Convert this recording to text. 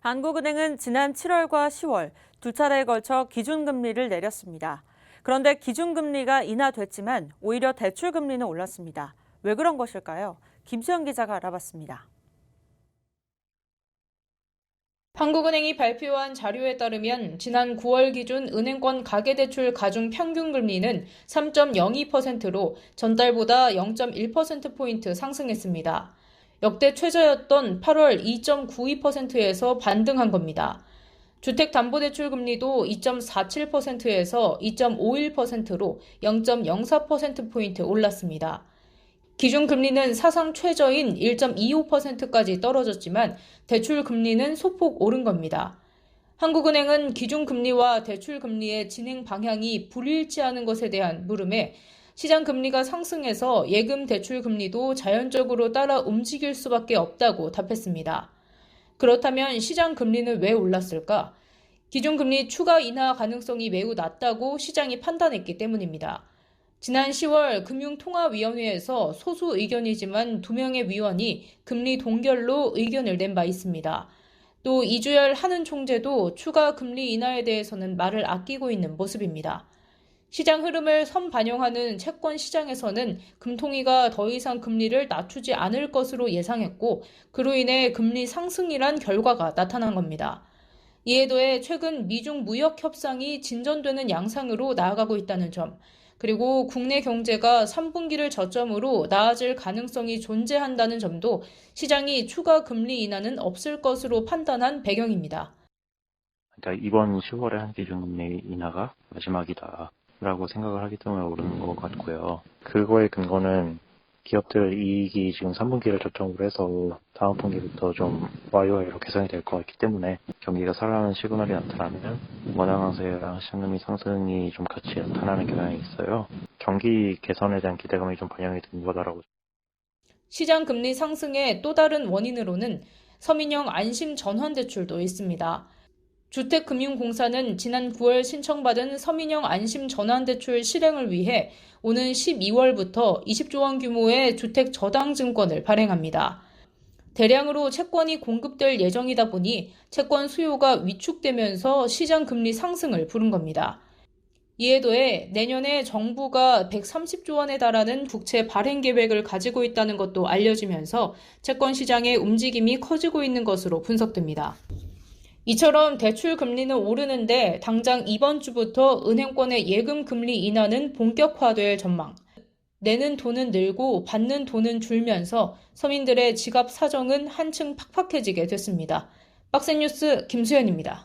한국은행은 지난 7월과 10월 두 차례에 걸쳐 기준금리를 내렸습니다. 그런데 기준금리가 인하됐지만 오히려 대출금리는 올랐습니다. 왜 그런 것일까요? 김수영 기자가 알아봤습니다. 한국은행이 발표한 자료에 따르면 지난 9월 기준 은행권 가계대출 가중 평균 금리는 3.02%로 전달보다 0.1%포인트 상승했습니다. 역대 최저였던 8월 2.92%에서 반등한 겁니다. 주택담보대출 금리도 2.47%에서 2.51%로 0.04%포인트 올랐습니다. 기준금리는 사상 최저인 1.25%까지 떨어졌지만 대출금리는 소폭 오른 겁니다. 한국은행은 기준금리와 대출금리의 진행 방향이 불일치하는 것에 대한 물음에 시장 금리가 상승해서 예금 대출 금리도 자연적으로 따라 움직일 수밖에 없다고 답했습니다. 그렇다면 시장 금리는 왜 올랐을까? 기준금리 추가 인하 가능성이 매우 낮다고 시장이 판단했기 때문입니다. 지난 10월 금융통화위원회에서 소수 의견이지만 두 명의 위원이 금리 동결로 의견을 낸 바 있습니다. 또 이주열 한은 총재도 추가 금리 인하에 대해서는 말을 아끼고 있는 모습입니다. 시장 흐름을 선반영하는 채권 시장에서는 금통위가 더 이상 금리를 낮추지 않을 것으로 예상했고 그로 인해 금리 상승이란 결과가 나타난 겁니다. 이에 더해 최근 미중 무역 협상이 진전되는 양상으로 나아가고 있다는 점, 그리고 국내 경제가 3분기를 저점으로 나아질 가능성이 존재한다는 점도 시장이 추가 금리 인하는 없을 것으로 판단한 배경입니다. 그러니까 이번 10월에 한 기준금리 인하가 마지막이다. 라고 생각을 하기 때문에 오르는 것 같고요. 그거의 근거는 기업들 이익이 지금 3분기를 저점으로 해서 다음 분기부터 좀 YOY로 개선이 될 것 같기 때문에 경기가 살아나는 시그널이 나타나면 원화 강세랑 시장금리 상승이 좀 같이 나타나는 경향이 있어요. 경기 개선에 대한 기대감이 좀 반영이 된 거다라고 시장 금리 상승의 또 다른 원인으로는 서민형 안심 전환 대출도 있습니다. 주택금융공사는 지난 9월 신청받은 서민형 안심 전환대출 실행을 위해 오는 12월부터 20조 원 규모의 주택 저당 증권을 발행합니다. 대량으로 채권이 공급될 예정이다 보니 채권 수요가 위축되면서 시장 금리 상승을 부른 겁니다. 이에 더해 내년에 정부가 130조 원에 달하는 국채 발행 계획을 가지고 있다는 것도 알려지면서 채권 시장의 움직임이 커지고 있는 것으로 분석됩니다. 이처럼 대출 금리는 오르는데 당장 이번 주부터 은행권의 예금 금리 인하는 본격화될 전망. 내는 돈은 늘고 받는 돈은 줄면서 서민들의 지갑 사정은 한층 팍팍해지게 됐습니다. 박스뉴스 김수현입니다.